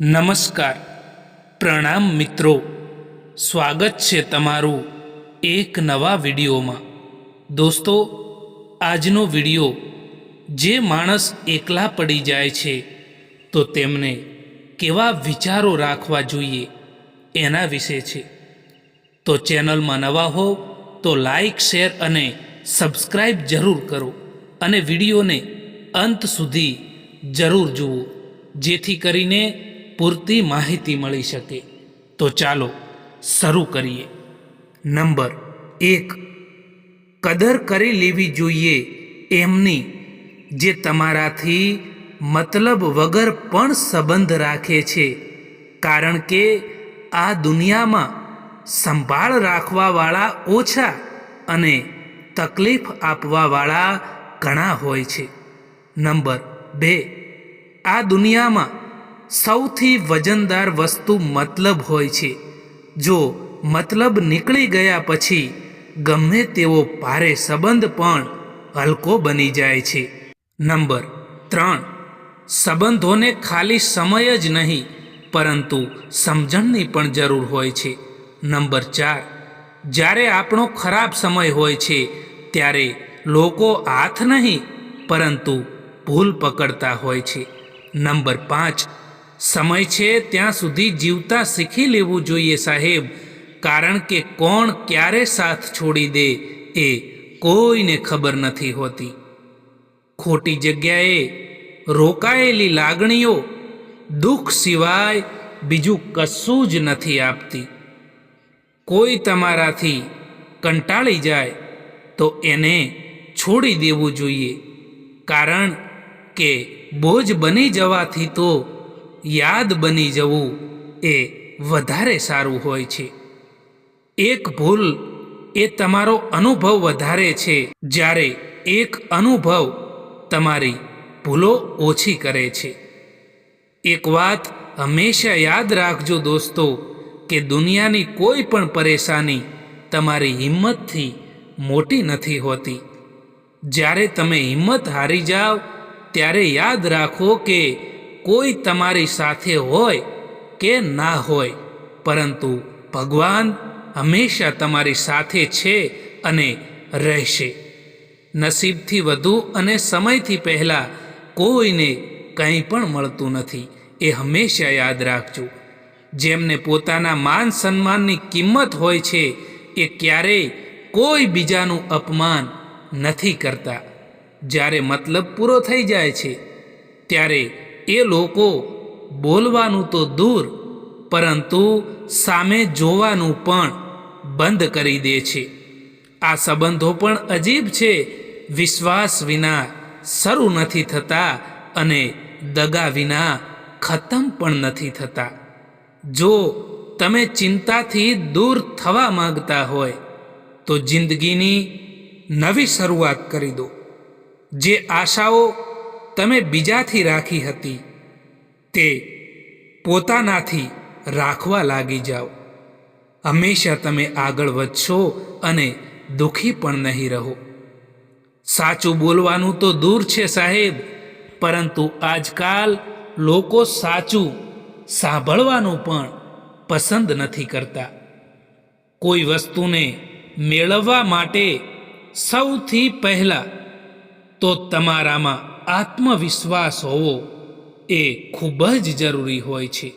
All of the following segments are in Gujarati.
નમસ્કાર. પ્રણામ મિત્રો. સ્વાગત છે તમારું એક નવા વિડીયોમાં. દોસ્તો, આજનો વીડિયો, જે માણસ એકલા પડી જાય છે, તો તેમને કેવા વિચારો રાખવા જોઈએ, એના વિશે છે. તો ચેનલમાં નવા હો, તો લાઈક, શેર અને સબસ્ક્રાઈબ જરૂર કરો અને વિડીયોને અંત સુધી જરૂર જુઓ. જેથી કરીને પૂરતી માહિતી મળી શકે. તો ચાલો શરૂ કરીએ. નંબર એક. કદર કરી લેવી જોઈએ એમની, જે તમારાથી મતલબ વગર પણ સંબંધ રાખે છે. કારણ કે આ દુનિયામાં સંભાળ રાખવાવાળા ઓછા અને તકલીફ આપવાવાળા ઘણા હોય છે. નંબર બે. આ દુનિયામાં સૌથી વજનદાર વસ્તુ મતલબ હોય છે. જો મતલબ નીકળી ગયા પછી, ગમે તેવો ભારે સંબંધ પણ હલકો બની જાય છે. નંબર ત્રણ. સંબંધોને ખાલી સમય જ નહીં, પરંતુ સમજણની પણ જરૂર હોય છે. નંબર ચાર. જ્યારે આપણો ખરાબ સમય હોય છે, ત્યારે લોકો હાથ નહીં, પરંતુ ભૂલ પકડતા હોય છે. નંબર પાંચ. સમય છે ત્યાં સુધી જીવતા શીખી લેવું જોઈએ સાહેબ, કારણ કે કોણ ક્યારે સાથ છોડી દે એ કોઈને ખબર નથી હોતી. ખોટી જગ્યાએ રોકાયેલી લાગણીઓ, દુઃખ સિવાય બીજું કશું જ નથી આપતી. કોઈ તમારાથી કંટાળી જાય તો એને છોડી દેવું જોઈએ, કારણ કે બોજ બની જવાથી તો યાદ બની જવું એ વધારે સારું હોય છે. એક ભૂલ એ તમારો અનુભવ વધારે છે જ્યારે એક અનુભવ તમારી ભૂલો ઓછી કરે છે. એક વાત હંમેશા યાદ રાખજો દોસ્તો કે દુનિયાની કોઈ પણ પરેશાની તમારી હિંમતથી મોટી નથી હોતી. જ્યારે તમે હિંમત હારી જાઓ, ત્યારે યાદ રાખો કે કોઈ તમારી સાથે હોય કે ના હોય, પરંતુ ભગવાન હંમેશા તમારી સાથે છે અને રહેશે. નસીબથી વધુ અને સમયથી પહેલાં કોઈને કંઈ પણ મળતું નથી, એ હંમેશા યાદ રાખજો. જેમને પોતાના માન સન્માનની કિંમત હોય છે, એ ક્યારેય કોઈ બીજાનું અપમાન નથી કરતા. જ્યારે મતલબ પૂરો થઈ જાય છે, ત્યારે એ લોકો બોલવાનું તો દૂર, પરંતુ સામે જોવાનું પણ બંધ કરી દે છે. આ સંબંધો પણ અજીબ છે. વિશ્વાસ વિના શરૂ નથી થતા અને દગા વિના ખતમ પણ નથી થતા. જો તમે ચિંતાથી દૂર થવા માંગતા હોય, તો જિંદગીની નવી શરૂઆત કરી દો. જે આશાઓ તમે બીજાથી રાખી હતી. તે પોતાનાથી રાખવા લાગી જાઓ. હંમેશા તમે આગળ વધશો અને દુઃખી પણ નહીં રહો. સાચું બોલવાનું તો દૂર છે સાહેબ, પરંતુ આજકાલ લોકો સાચું સાંભળવાનું પણ પસંદ નથી કરતા. કોઈ વસ્તુને મેળવવા માટે સૌથી પહેલાં તો તમારામાં આત્મવિશ્વાસ હોવો એ ખૂબ જ જરૂરી હોય છે.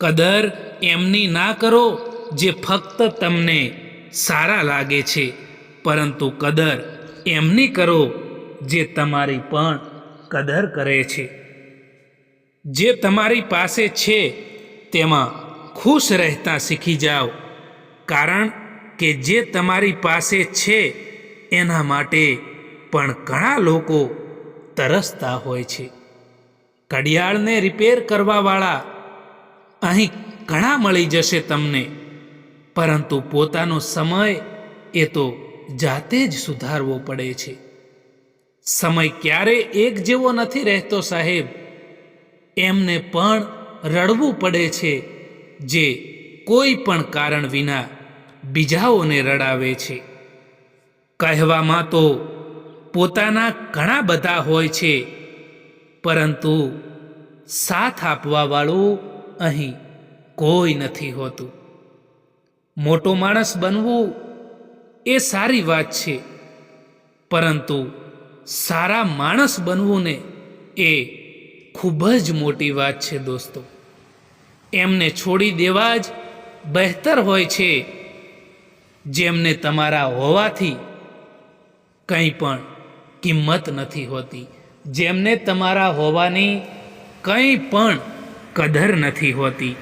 કદર એમની ના કરો જે ફક્ત તમને સારા લાગે છે, પરંતુ કદર એમની કરો જે તમારી પણ કદર કરે છે. જે તમારી પાસે છે, તેમાં ખુશ રહેતા શીખી જાઓ, કારણ કે જે તમારી પાસે છે, એના માટે પણ ઘણા લોકો તરસતા હોય છે. ઘડિયાળને રિપેર કરવાવાળા અહીં ઘણા મળી જશે તમને. પરંતુ પોતાનો સમય એ તો જાતે જ સુધારવો પડે છે. સમય ક્યારે એક જેવો નથી રહેતો સાહેબ. એમને પણ રડવું પડે છે, જે કોઈ પણ કારણ વિના બીજાઓને રડાવે છે. કહેવામાં તો પોતાના ઘણા બધા હોય છે. પરંતુ સાથ આપવાવાળું અહીં કોઈ નથી હોતું. મોટો માણસ બનવું એ સારી વાત છે. પરંતુ સારા માણસ બનવું ને એ ખૂબ જ મોટી વાત છે દોસ્તો. એમને છોડી દેવા જ બહેતર હોય છે. જેમને તમારા હોવાથી કંઈ પણ કિંમત નથી હોતી. જેમને તમારા હોવાની કંઈ પણ કદર નથી હોતી.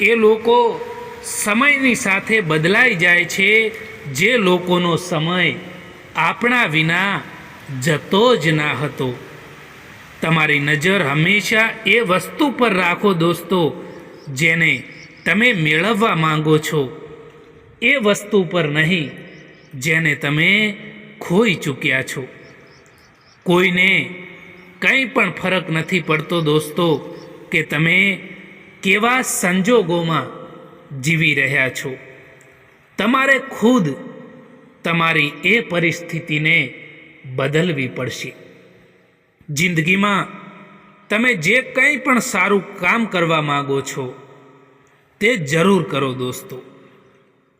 એ લોકો સમયની સાથે બદલાઈ જાય છે, જે લોકોનો સમય આપણા વિના જતો જ ના હતો. તમારી નજર હંમેશા એ વસ્તુ પર રાખો દોસ્તો, જેને તમે મેળવવા માંગો છો. એ વસ્તુ પર નહીં, જેને તમે ખોઈ ચૂક્યા છો. કોઈને કંઈ પણ ફરક નથી પડતો દોસ્તો, કે તમે કેવા સંજોગોમાં જીવી રહ્યા છો. તમારે ખુદ તમારી એ પરિસ્થિતિને બદલવી પડશે. જિંદગીમાં તમે જે કંઈ પણ સારું કામ કરવા માગો છો, તે જરૂર કરો દોસ્તો.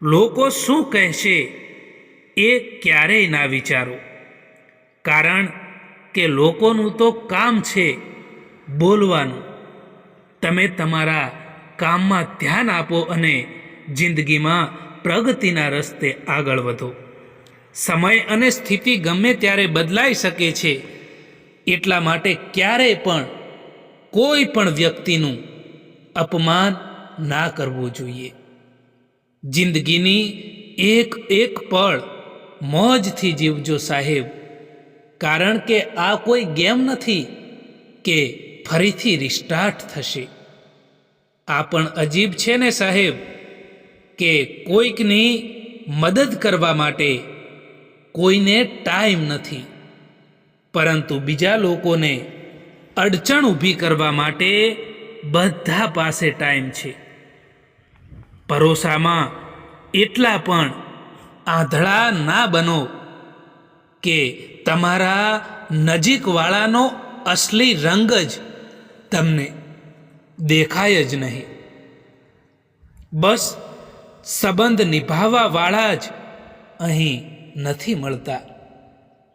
લોકો શું કહેશે એ ક્યારેય ના વિચારો. કારણ કે લોકોનું તો કામ છે બોલવાનું. તમે તમારા કામમાં ધ્યાન આપો અને જિંદગીમાં પ્રગતિના રસ્તે આગળ વધો. સમય અને સ્થિતિ ગમે ત્યારે બદલાઈ શકે છે. એટલા માટે ક્યારેય પણ કોઈ પણ વ્યક્તિનું અપમાન ના કરવું જોઈએ. જિંદગીની એક એક પળ મોજથી જીવજો સાહેબ, કારણ કે આ કોઈ ગેમ નથી કે ફરીથી રિસ્ટાર્ટ થશે. આ પણ અજીબ છે ને સાહેબ કે કોઈકની મદદ કરવા માટે કોઈને ટાઈમ નથી. પરંતુ બીજા લોકોને અડચણ ઊભી કરવા માટે બધા પાસે ટાઈમ છે. ભરોસામાં એટલા પણ આંધળા ના બનો કે તમારા નજીકવાળાનો અસલી રંગ જ તમને દેખાય જ નહીં. બસ સંબંધ નિભાવવાવાળા જ અહીં નથી મળતા.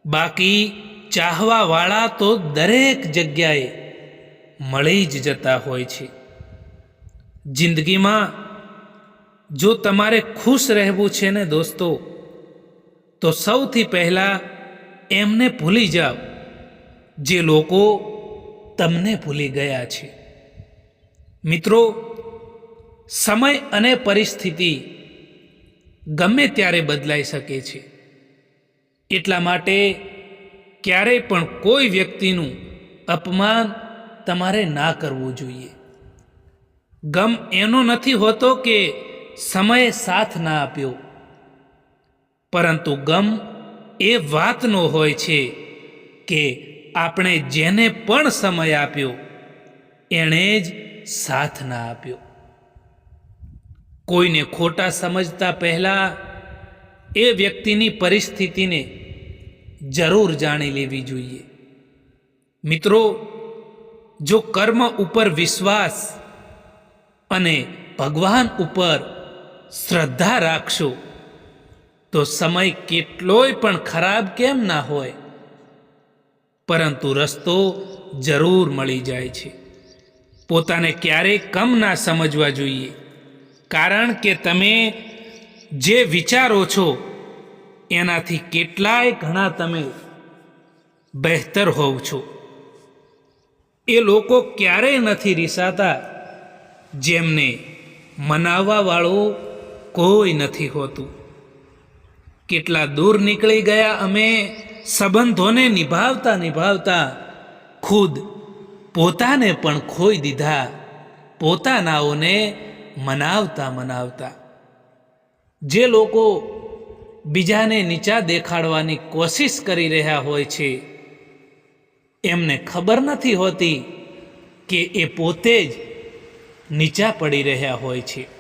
બાકી ચાહવાવાળા તો દરેક જગ્યાએ મળી જ જતા હોય છે. જિંદગીમાં જો તમારે ખુશ રહેવું છે ને દોસ્તો, તો સૌથી પહેલાં એમને ભૂલી જાઓ, જે લોકો તમને ભૂલી ગયા છે. મિત્રો, સમય અને પરિસ્થિતિ ગમે ત્યારે બદલાઈ શકે છે. એટલા માટે ક્યારેય પણ કોઈ વ્યક્તિનું અપમાન તમારે ના કરવું જોઈએ. ગમ એનો નથી હોતો કે સમયે સાથ ના આપ્યો. પરંતુ ગમ એ વાતનો હોય છે કે આપણે જેને પણ સમય આપ્યો, એણે જ સાથ ના આપ્યો. કોઈને ખોટા સમજતા પહેલાં એ વ્યક્તિની પરિસ્થિતિને જરૂર જાણી લેવી જોઈએ. મિત્રો, જો કર્મ ઉપર વિશ્વાસ અને ભગવાન ઉપર શ્રદ્ધા રાખશો. તો સમય કેટલોય પણ ખરાબ કેમ ના હોય? પરંતુ રસ્તો જરૂર મળી જાય છે. પોતાને ક્યારેય કમ ના સમજવા જોઈએ. કારણ કે તમે જે વિચારો છો, એનાથી કેટલાય ઘણા તમે બહેતર હોવ છો. એ લોકો ક્યારેય નથી રીસાતા જેમને મનાવવાવાળું કોઈ નથી હોતું. કેટલા દૂર નીકળી ગયા અમે, સંબંધોને નિભાવતા નિભાવતા ખુદ પોતાને પણ ખોઈ દીધા, પોતાનાઓને મનાવતા મનાવતા. જે લોકો બીજાને નીચા દેખાડવાની કોશિશ કરી રહ્યા હોય છે, એમને ખબર નથી હોતી કે એ પોતે જ નીચા પડી રહ્યા હોય છે.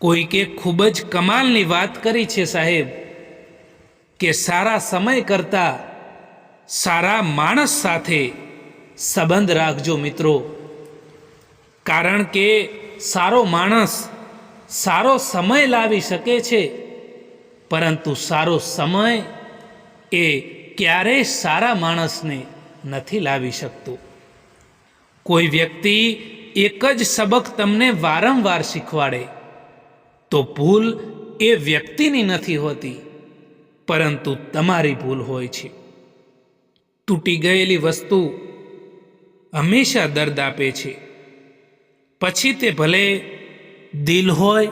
કોઈકે ખૂબ જ કમાલની વાત કરી છે સાહેબ, કે સારા સમય કરતાં સારા માણસ સાથે સંબંધ રાખજો મિત્રો. કારણ કે સારો માણસ સારો સમય લાવી શકે છે, પરંતુ સારો સમય એ ક્યારેય સારા માણસને નથી લાવી શકતો. કોઈ વ્યક્તિ એક જ સબક તમને વારંવાર શીખવાડે તો ભૂલ એ વ્યક્તિની નથી હોતી, પરંતુ તમારી ભૂલ હોય છે. તૂટી ગયેલી વસ્તુ હંમેશા દર્દ આપે છે. પછી તે ભલે દિલ હોય,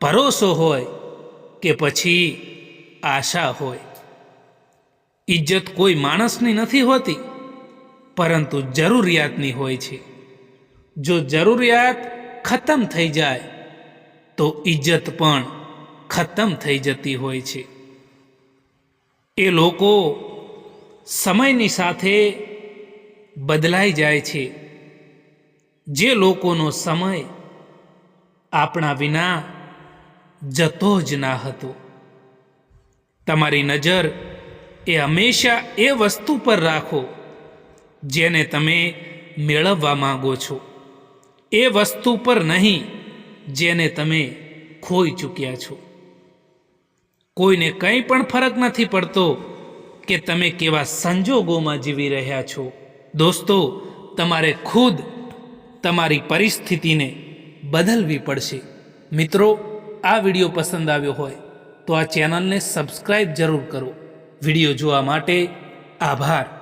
ભરોસો હોય કે પછી આશા હોય. ઇજ્જત કોઈ માણસની નથી હોતી, પરંતુ જરૂરિયાતની હોય છે. જો જરૂરિયાત ખતમ થઈ જાય તો ઇજ્જત પણ ખતમ થઈ જતી હોય છે. એ લોકો સમયની સાથે બદલાઈ જાય છે. જે લોકોનો સમય આપણા વિના જતો જ ના હતો. તમારી નજર એ હંમેશા એ વસ્તુ પર રાખો જેને તમે મેળવવા માંગો છો. એ વસ્તુ પર નહીં જેને તમે ખોઈ ચૂક્યા છો. કોઈને કંઈ પણ ફરક નથી પડતો કે તમે કેવા સંજોગોમાં જીવી રહ્યા છો. દોસ્તો, તમારે ખુદ તમારી પરિસ્થિતિને બદલવી પડશે. મિત્રો, આ વીડિયો પસંદ આવ્યો હોય તો આ ચેનલને સબસ્ક્રાઈબ જરૂર કરો. વીડિયો જોવા માટે આભાર.